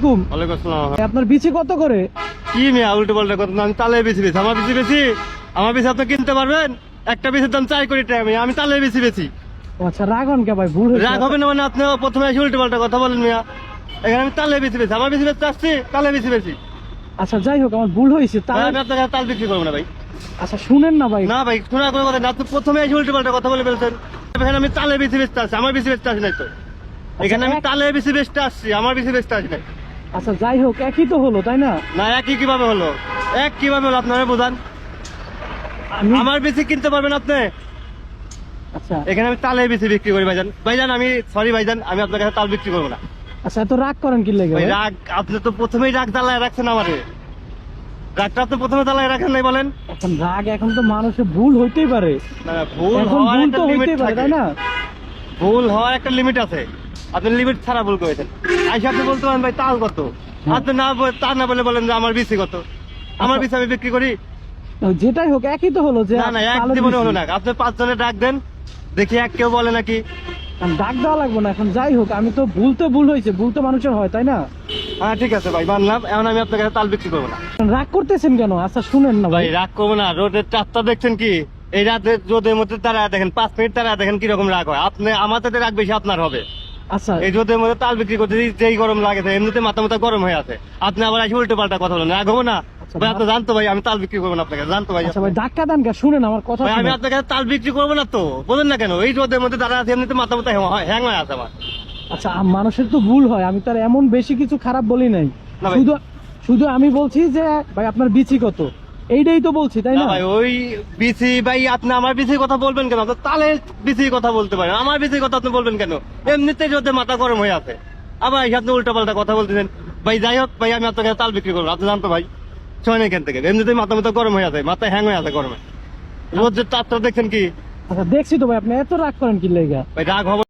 আলাইকুম। ওয়ালাইকুম আসসালাম। আপনার বিচি কত করে? কি মেয়া উল্টো পাল্টা কথা আমি তালে বেশি বেশি আমার বেশি বেশি আমার বেশি আপনি কিনতে পারবেন? একটা বেশির দাম চাই কোটি টাকা আমি তালে বেশি বেশি আচ্ছা রাগন কে ভাই? ভুল রাগ হবে না মানে আপনি প্রথমে এসে উল্টো পাল্টা কথা বলেন মিয়া। এখানে আমি তালে বেশি বেশি আমার বেশি বেশি আসছি তালে বেশি বেশি আচ্ছা যাই হোক আমার ভুল হয়েছে। তাহলে আমি আপনার কাছে তাল বিক্রি করব না ভাই। আচ্ছা শুনেন না ভাই। না ভাই শোনা কোনো কথা না আপনি প্রথমে এসে উল্টো পাল্টা কথা বলে ফেলছেন। এখানে আমি তালে বেশি বেশি আসছি আমার বেশি বেশি আসি নাই তো। এখানে আমি তালে বেশি বেশি আসছি আমার বেশি বেশি আসি নাই। আচ্ছা যাই হোক একই তো হলো তাই না? না একই কীভাবে হলো? এক কীভাবে হলো আপনারা বোঝান। আমার বেশি কিনতে পারবেন আপনি? আচ্ছা। এখানে আমি তালে বেশি বিক্রি করি ভাইজান। ভাইজান আমি সরি ভাইজান আমি আপনার কাছে তাল বিক্রি করব না। আচ্ছা এত রাগ করেন কি লেগে? রাগ আপনি তো প্রথমেই রাগ জ্বালায় রাখছেন আমারে। রাগটা আপনি প্রথমে জ্বালায় রাখেন নাই বলেন। এখন রাগ এখন তো মানুষের ভুল হইতেই পারে। না, ভুল হওয়ার একটা লিমিট থাকে। না? ভুল হওয়ার একটা লিমিট আছে। আপনি লিমিট ছাড়া ভুল করেছেন। আইসা আপনি বলতে পারেন ভাই তাল কত। আপনি না বলে- তা না বলে বলেন যে আমার বিসি কত? আমার আচ্ছা। বিসি আমি বিক্রি করি। যেটাই হোক একই তো হলো যে না না এক জীবনে হলো না। আপনি পাঁচ জনের ডাক দেন দেখি এক কেউ বলে নাকি। ডাক দেওয়া লাগবে না এখন যাই হোক আমি তো ভুল তো ভুল হয়েছে ভুল তো মানুষের হয় তাই না? হ্যাঁ ঠিক আছে ভাই মানলাম। এখন আমি আপনার কাছে তাল বিক্রি করব না। রাগ করতেছেন কেন? আচ্ছা শুনেন না ভাই রাগ করব না। রোডের চারটা দেখছেন কি? এই রাতে রোদের মধ্যে তারা দেখেন পাঁচ মিনিট তারা দেখেন কীরকম রাগ হয়। আপনি আমার তাতে রাগ বেশি আপনার হবে। আচ্ছা। এই রোদের মধ্যে তাল বিক্রি করতে যেই- যেই গরম লাগে এমনিতে মাথা মাথা গরম হয়ে আছে। আপনি আবার উল্টো পাল্টা কথা বলেন। না। আচ্ছা, ভাই আপনি জানতো ভাই আমি তাল বিক্রি করব না আপনাকে জানতো ভাই আচ্ছা ভাই ধাক্কা দেন কে শুনেন আমার কথা আমি আপনার কাছে তাল বিক্রি করব না তো বলেন না কেন? এই রোদের মধ্যে তারা আছে এমনিতে মাথা মাথা হ্যাং হয়ে আছে আমার। আচ্ছা মানুষের তো ভুল হয় আমি তার এমন বেশি কিছু খারাপ বলি নাই। শুধু শুধু আমি বলছি যে ভাই আপনার বিচি কত? এইটাই তো বলছি তাই না? না ভাই ওই বিসি ভাই আপনি আমার বিসির কথা বলবেন কেন? আপনি তালে বিসির কথা বলতে পারেন। আমার বিসির কথা আপনি বলবেন কেন? এমনিতেই রোদে মাথা গরম হয়ে আছে। আবার আপনি উল্টা পাল্টা কথা বলতেছেন। ভাই যাই হোক ভাই আমি আপনার কাছে তাল বিক্রি করব আপনি জানতো ভাই ছয় এখান থেকে। এমনিতেই মাথা মাথা গরম হয়ে আছে মাথা হ্যাং হয়ে আছে গরমে। রোদের তাপটা দেখছেন কি? আচ্ছা দেখছি তো ভাই আপনি এত রাগ করেন কি লেগা? ভাই রাগ হবে